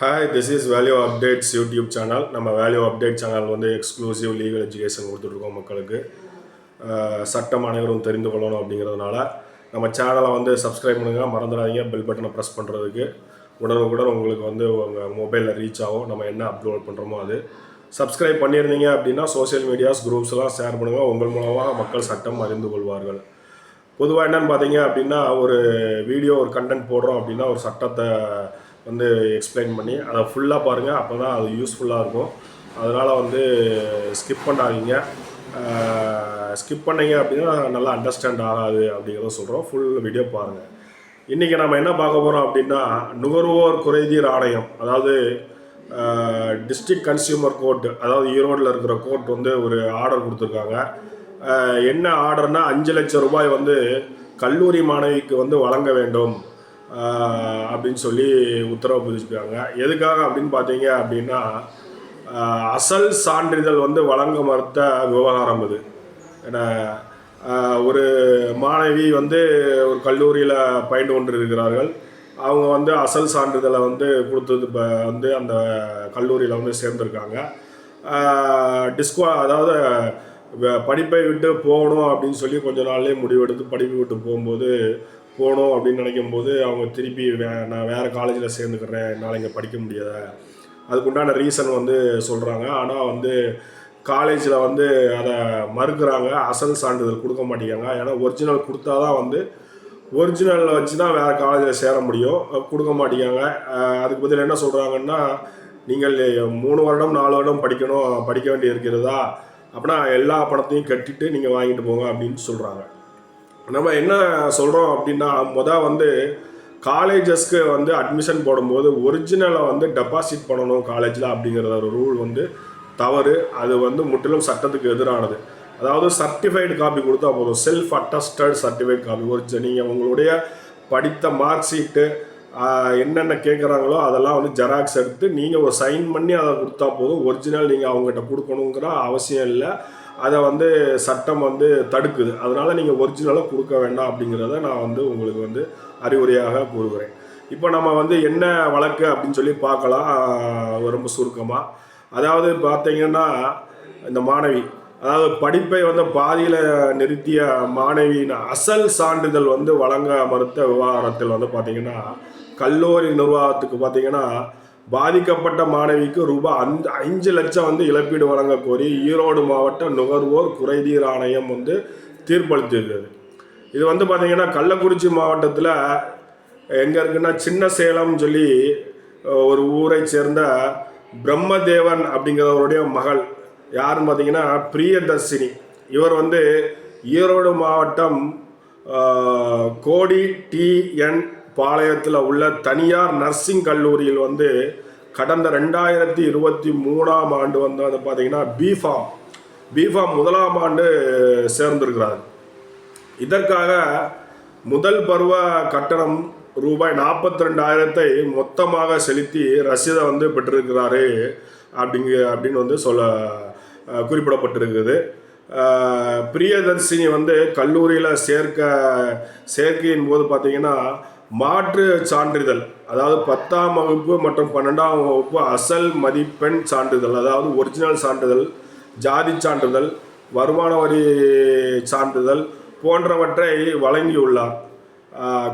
Hi this is value updates YouTube channel நம்ம value update channel வந்து exclusive legal education கொடுத்துட்ருக்கோம் மக்களுக்கு. சட்டம் அனைவரும் தெரிந்து கொள்ளணும் அப்படிங்கிறதுனால நம்ம சேனலை வந்து சப்ஸ்கிரைப் பண்ணுங்கள் மறந்துடாதீங்க. பெல் பட்டனை ப்ரெஸ் பண்ணுறதுக்கு உடனுக்குடன் உங்களுக்கு வந்து உங்கள் மொபைலில் ரீச் ஆகும். நம்ம என்ன அப்லோட் பண்ணுறோமோ அது. சப்ஸ்கிரைப் பண்ணியிருந்தீங்க அப்படின்னா சோஷியல் மீடியாஸ் குரூப்ஸ்லாம் ஷேர் பண்ணுங்கள் உங்கள் மூலமாக மக்கள் சட்டம் அறிந்து கொள்வார்கள். பொதுவாக என்னென்னு பார்த்தீங்க அப்படின்னா ஒரு வீடியோ ஒரு கண்டென்ட் போடுறோம் அப்படின்னா ஒரு சட்டத்தை வந்து எக்ஸ்பிளைன் பண்ணி அதை ஃபுல்லாக பாருங்கள் அப்போ தான் அது யூஸ்ஃபுல்லாக இருக்கும். அதனால் வந்து ஸ்கிப் பண்ணாதீங்க. ஸ்கிப் பண்ணீங்க அப்படின்னா நல்லா அண்டர்ஸ்டாண்ட் ஆகாது அப்படிங்கிறத சொல்கிறோம் ஃபுல் வீடியோ பாருங்கள் இன்றைக்கி நம்ம என்ன பார்க்க போகிறோம் அப்படின்னா நுகர்வோர் குறைதீர் ஆணையம் அதாவது டிஸ்ட்ரிக்ட் கன்சியூமர் கோர்ட் அதாவது ஈரோட்டில் இருக்கிற கோர்ட் வந்து ஒரு ஆர்டர் கொடுத்துருக்காங்க. என்ன ஆர்டர்னால் அஞ்சு லட்சம் ரூபாய் வந்து கல்லூரி மாணவிக்கு வந்து வழங்க வேண்டும். அப்படின்னு சொல்லி உத்தரவு புதுப்பிச்சிருக்காங்க எதுக்காக அப்படின்னு பார்த்தீங்க அப்படின்னா அசல் சான்றிதழ் வந்து வழங்க மறுத்த விவகாரம் இது ஏன்னா ஒரு மாணவி வந்து ஒரு கல்லூரியில் பயின்று கொண்டு இருக்கிறார்கள் அவங்க வந்து அசல் சான்றிதழை வந்து கொடுத்தது இப்போ வந்து அந்த கல்லூரியில் வந்து சேர்ந்துருக்காங்க. டிஸ்குவா அதாவது படிப்பை விட்டு போகணும் அப்படின்னு சொல்லி கொஞ்ச நாள்லேயே முடிவெடுத்து படிப்பை விட்டு போகும்போது போகணும் அப்படின்னு நினைக்கும் போது அவங்க திருப்பி வே நான் வேறு காலேஜில் சேர்ந்துக்கிறேன் என்னால் இங்கே படிக்க முடியாத அதுக்குண்டான ரீசன் வந்து சொல்கிறாங்க ஆனால் வந்து காலேஜில் வந்து அதை மறுக்கிறாங்க. அசல் சான்றிதழ் கொடுக்க மாட்டேங்கிறாங்க. ஏன்னா ஒரிஜினல் கொடுத்தா தான் வந்து ஒரிஜினலில் வச்சு தான் வேறு காலேஜில் சேர முடியும். கொடுக்க மாட்டேங்காங்க அதுக்கு பதில் என்ன சொல்கிறாங்கன்னா நீங்கள் மூணு வருடம் நாலு வருடம் படிக்கணும் படிக்க வேண்டி இருக்கிறதா அப்படின்னா எல்லா பணத்தையும் கட்டிட்டு நீங்கள் வாங்கிட்டு போங்க அப்படின்னு சொல்கிறாங்க நம்ம என்ன சொல்கிறோம் அப்படின்னா மொதல் வந்து காலேஜஸ்க்கு வந்து அட்மிஷன் போடும்போது ஒரிஜினலை வந்து டெபாசிட் பண்ணணும் காலேஜில் அப்படிங்கிற ஒரு ரூல் வந்து தவறு. அது வந்து முற்றிலும் சட்டத்துக்கு எதிரானது. அதாவது சர்டிஃபைடு காப்பி கொடுத்தா போதும். செல்ஃப் அட்டஸ்டட் சர்டிஃபைட் காப்பி ஒரு நீங்கள் உங்களுடைய படித்த மார்க் ஷீட்டு என்னென்ன கேட்குறாங்களோ அதெல்லாம் வந்து ஜெராக்ஸ் எடுத்து நீங்கள் ஒரு சைன் பண்ணி அதை கொடுத்தா போதும். ஒரிஜினல் நீங்கள் அவங்ககிட்ட கொடுக்கணுங்கிற அவசியம் இல்லை. அதை வந்து சட்டம் வந்து தடுக்குது. அதனால் நீங்கள் ஒரிஜினலாக கொடுக்க வேண்டாம் அப்படிங்கிறத நான் வந்து உங்களுக்கு வந்து அறிவுரையாக கூறுகிறேன். இப்போ நம்ம வந்து என்ன வழக்கு அப்படின்னு சொல்லி பார்க்கலாம். ரொம்ப சுருக்கமாக அதாவது பார்த்தீங்கன்னா இந்த மாணவி அதாவது படிப்பை வந்து பாதியில் நிறுத்திய மாணவியின் அசல் சான்றிதழ் வந்து வழங்க மறுத்த விவகாரத்தில் வந்து பார்த்தீங்கன்னா கல்லூரி நிர்வாகத்துக்கு பார்த்தீங்கன்னா பாதிக்கப்பட்ட மாணவிக்கு ரூபாய் அஞ்சு அஞ்சு லட்சம் வந்து இழப்பீடு வழங்க கோரி ஈரோடு மாவட்ட நுகர்வோர் குறைதீர் ஆணையம் வந்து தீர்ப்பளித்திருக்கிறது இது வந்து பார்த்தீங்கன்னா கள்ளக்குறிச்சி மாவட்டத்தில் எங்கே இருக்குன்னா சின்ன சேலம்னு சொல்லி ஒரு ஊரை சேர்ந்த பிரம்மதேவன் அப்படிங்கிறவருடைய மகள். யாருன்னு பார்த்தீங்கன்னா பிரியதர்ஷினி. இவர் வந்து ஈரோடு மாவட்டம் கோடி டிஎன் பாளையத்தில் உள்ள தனியார் நர்சிங் கல்லூரியில் வந்து கடந்த ரெண்டாயிரத்தி இருபத்தி மூணாம் ஆண்டு வந்து அதை பார்த்தீங்கன்னா பிஃபார்ம் பிஃபார்ம் முதலாம் ஆண்டு சேர்ந்திருக்கிறார். இதற்காக முதல் பருவ கட்டணம் ரூபாய் நாற்பத்தி ரெண்டாயிரத்தை மொத்தமாக செலுத்தி ரசீதை வந்து பெற்றிருக்கிறாரு அப்படிங்க அப்படின்னு வந்து சொல்ல குறிப்பிடப்பட்டிருக்குது. பிரியதர்சினி வந்து கல்லூரியில் சேர்க்க சேர்க்கையின் போது பார்த்தீங்கன்னா மாற்று சான்றிதழ் அதாவது பத்தாம் வகுப்பு மற்றும் பன்னெண்டாம் வகுப்பு அசல் மதிப்பெண் சான்றிதழ் அதாவது ஒரிஜினல் சான்றிதழ் ஜாதி சான்றிதழ் வருமான வரி சான்றிதழ் போன்றவற்றை வழங்கியுள்ளார்.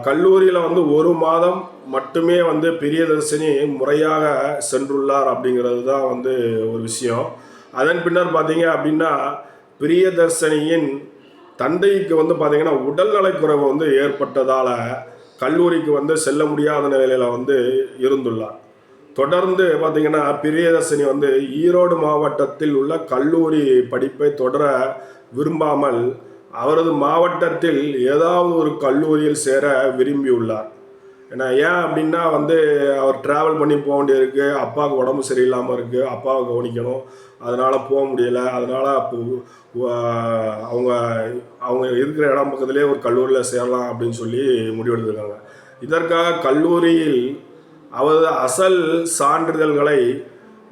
கல்லூரியில் வந்து ஒரு மாதம் மட்டுமே வந்து பிரியதர்சினி முறையாக சென்றுள்ளார் அப்படிங்கிறது தான் வந்து ஒரு விஷயம். அதன் பின்னர் பார்த்தீங்க அப்படின்னா பிரியதர்ஷினியின் தந்தைக்கு வந்து பார்த்திங்கன்னா உடல்நலக்குறைவு வந்து ஏற்பட்டதால் கல்லூரிக்கு வந்து செல்ல முடியாத நிலையில் வந்து இருந்துள்ளார். தொடர்ந்து பார்த்தீங்கன்னா பிரியதர்சினி வந்து ஈரோடு மாவட்டத்தில் உள்ள கல்லூரி படிப்பை தொடர விரும்பாமல் அவரது மாவட்டத்தில் ஏதாவது ஒரு கல்லூரியில் சேர விரும்பியுள்ளார். ஏன்னா ஏன் அப்படின்னா வந்து அவர் ட்ராவல் பண்ணி போக வேண்டியிருக்கு அப்பாவுக்கு உடம்பு சரியில்லாமல் இருக்குது அப்பாவை கவனிக்கணும் அதனால் போக முடியலை அதனால் அப்போ அவங்க அவங்க இருக்கிற இடம் பக்கத்துலேயே ஒரு கல்லூரியில் சேரலாம் அப்படின்னு சொல்லி முடிவெடுத்திருக்காங்க. இதற்காக கல்லூரியில் அவரது அசல் சான்றிதழ்களை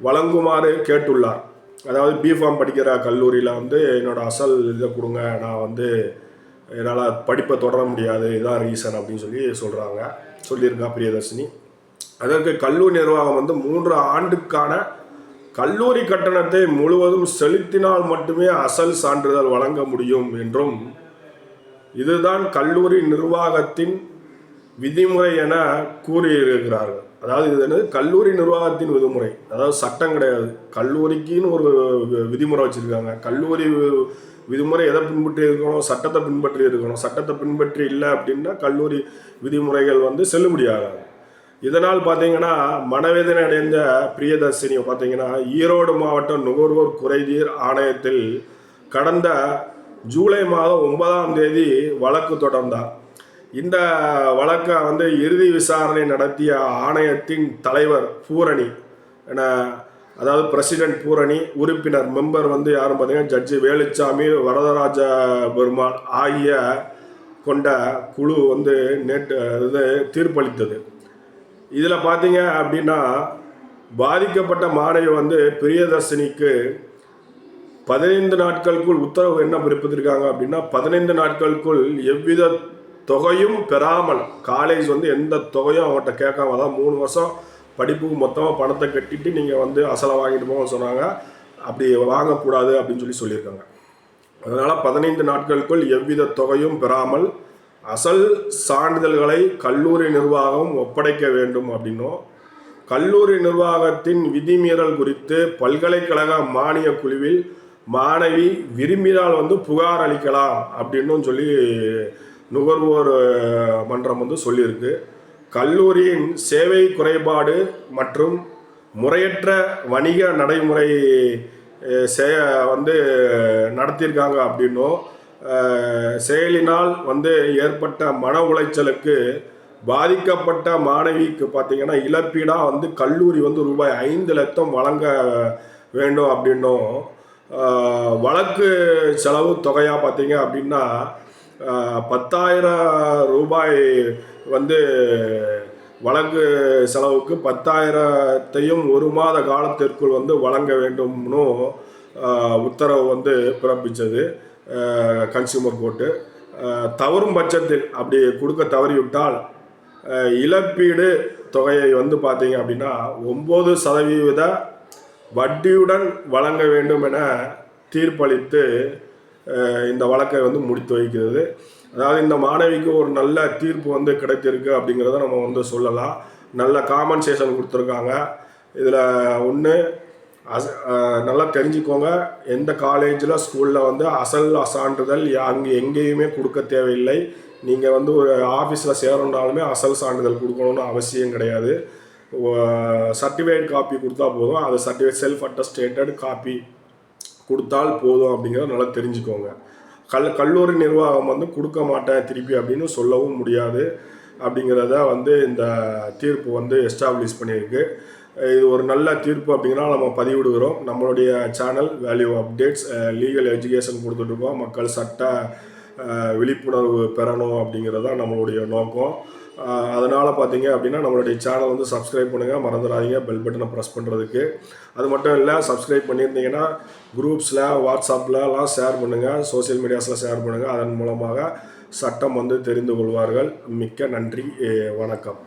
வழங்குமாறு கேட்டுள்ளார். அதாவது பிஃபார்ம் படிக்கிற கல்லூரியில் வந்து என்னோடய அசல் இதை கொடுங்க நான் வந்து என்னால் படிப்பை தொடர முடியாது இதான் ரீசன் அப்படின்னு சொல்லி சொல்கிறாங்க சொல்லியிருக்கா பிரியதர்ஷினி. அதற்கு கல்லூரி நிர்வாகம் வந்து மூன்று ஆண்டுக்கான கல்லூரி கட்டணத்தை முழுவதும் செலுத்தினால் மட்டுமே அசல் சான்றிதழ் வழங்க முடியும் என்றும் இதுதான் கல்லூரி நிர்வாகத்தின் விதிமுறை என கூறியிருக்கிறார்கள். அதாவது இது என்னது? கல்லூரி நிர்வாகத்தின் விதிமுறை. அதாவது சட்டம் கிடையாது. கல்லூரிக்குன்னு ஒரு விதிமுறை வச்சுருக்காங்க. கல்லூரி விதிமுறை எதை பின்பற்றி இருக்கணும்? சட்டத்தை பின்பற்றி இருக்கணும். சட்டத்தை பின்பற்றி இல்லை அப்படின்னா கல்லூரி விதிமுறைகள் வந்து செல்லுபடியாகாது. இதனால் பார்த்தீங்கன்னா மனவேதனை அடைந்த பிரியதர்ஷினி பார்த்தீங்கன்னா ஈரோடு மாவட்டம் நுகர்வோர் குறைதீர் ஆணையத்தில் கடந்த ஜூலை மாதம் ஒன்பதாம் தேதி வழக்கு தொடர்ந்தார். இந்த வழக்கை வந்து இறுதி விசாரணை நடத்திய ஆணையத்தின் தலைவர் பூரணி என அதாவது பிரசிடென்ட் பூரணி உறுப்பினர் மெம்பர் வந்து யாரும் பார்த்தீங்கன்னா ஜட்ஜி வேலுச்சாமி வரதராஜ பெருமாள் ஆகிய கொண்ட குழு வந்து நேற்று இது தீர்ப்பளித்தது. இதில் பார்த்தீங்க அப்படின்னா பாதிக்கப்பட்ட மாணவி வந்து பிரியதர்ஷினிக்கு பதினைந்து நாட்களுக்குள் உத்தரவு என்ன பிறப்பித்திருக்காங்க அப்படின்னா பதினைந்து நாட்களுக்குள் எவ்வித தொகையும் பெறாமல் காலேஜ் வந்து எந்த தொகையும் அவங்கள்ட்ட கேட்காம அதான் மூணு வருஷம் படிப்புக்கு மொத்தமாக பணத்தை கட்டிட்டு நீங்கள் வந்து அசலை வாங்கிட்டு போங்கன்னு சொன்னாங்க. அப்படி வாங்கக்கூடாது அப்படின்னு சொல்லி சொல்லியிருக்காங்க. அதனால் பதினைந்து நாட்களுக்குள் எவ்வித தொகையும் பெறாமல் அசல் சான்றிதழ்களை கல்லூரி நிர்வாகம் ஒப்படைக்க வேண்டும் அப்படின்னும். கல்லூரி நிர்வாகத்தின் விதிமீறல் குறித்து பல்கலைக்கழக மானிய குழுவில் மாணவி விரும்பினால் வந்து புகார் அளிக்கலாம் அப்படின்னும் சொல்லி நுகர்வோர் மன்றம் வந்து சொல்லியிருக்கு. கல்லூரியின் சேவை குறைபாடு மற்றும் முறையற்ற வணிக நடைமுறை சே செய வந்து நடத்தியிருக்காங்க அப்படின்னும். செயலினால் வந்து ஏற்பட்ட மன உளைச்சலுக்கு பாதிக்கப்பட்ட மாணவிக்கு பார்த்தீங்கன்னா இழப்பீடாக வந்து கல்லூரி வந்து ரூபாய் ஐந்து லட்சம் வழங்க வேண்டும் அப்படின்னும் வழக்கு செலவு தொகையாக பார்த்தீங்க அப்படின்னா பத்தாயிரம் ரூபாய் வந்து வழக்கு செலவுக்கு பத்தாயிரத்தையும் ஒரு மாத காலத்திற்குள் வந்து வழங்க வேண்டும்னு உத்தரவு வந்து பிறப்பித்தது கன்சியூமர் கோர்ட்டு தவறும் பட்சத்தில் அப்படி கொடுக்க தவறிவிட்டால் இழப்பீடு தொகையை வந்து பார்த்தீங்க அப்படின்னா ஒம்பது சதவீத வட்டியுடன் வழங்க வேண்டும் என தீர்ப்பளித்து இந்த வழக்கை வந்து முடித்து வைக்கிறது. அதாவது இந்த மாணவிக்கு ஒரு நல்ல தீர்ப்பு வந்து கிடைத்திருக்கு அப்படிங்கிறத நம்ம வந்து சொல்லலாம். நல்ல காம்பன்சேஷன் கொடுத்துருக்காங்க. இதில் ஒன்று அச நல்லா தெரிஞ்சுக்கோங்க. எந்த காலேஜில் ஸ்கூலில் வந்து அசல் சான்றிதழ் அங்கே எங்கேயுமே கொடுக்க தேவையில்லை. நீங்கள் வந்து ஒரு ஆஃபீஸில் சேரணுன்னாலுமே அசல் சான்றிதழ் கொடுக்கணும்னு அவசியம் கிடையாது. சர்டிஃபிகேட் காப்பி கொடுத்தா போதும். அது சர்டிஃபிகேட் செல்ஃப் அட்டஸ்டேட்டட் காப்பி கொடுத்தால் போதும் அப்படிங்கிறத நல்லா தெரிஞ்சுக்கோங்க. கல் கல்லூரி நிர்வாகம் வந்து கொடுக்க மாட்டேன் திருப்பி அப்படின்னு சொல்லவும் முடியாது. அப்படிங்கிறத வந்து இந்த தீர்ப்பு வந்து எஸ்டாப்ளிஷ் பண்ணியிருக்கு. இது ஒரு நல்ல தீர்ப்பு அப்படிங்கிறனா நம்ம பதிவிடுகிறோம். நம்மளுடைய channel value updates legal education கொடுத்துட்ருக்கோம் மக்கள் சட்ட விழிப்புணர்வு பெறணும் அப்படிங்கிறது தான் நம்மளுடைய நோக்கம். அதனால் பார்த்தீங்க அப்படின்னா நம்மளுடைய சேனல் வந்து சப்ஸ்கிரைப் பண்ணுங்கள் மறந்துடாதீங்க. பெல் பட்டனை ப்ரெஸ் பண்ணுறதுக்கு அது மட்டும் இல்லை சப்ஸ்கிரைப் பண்ணியிருந்தீங்கன்னா குரூப்ஸில் வாட்ஸ்அப்லலாம் ஷேர் பண்ணுங்கள் சோஷியல் மீடியாஸில் ஷேர் பண்ணுங்கள் அதன் மூலமாக சட்டம் வந்து தெரிந்து கொள்வார்கள். மிக்க நன்றி. வணக்கம்.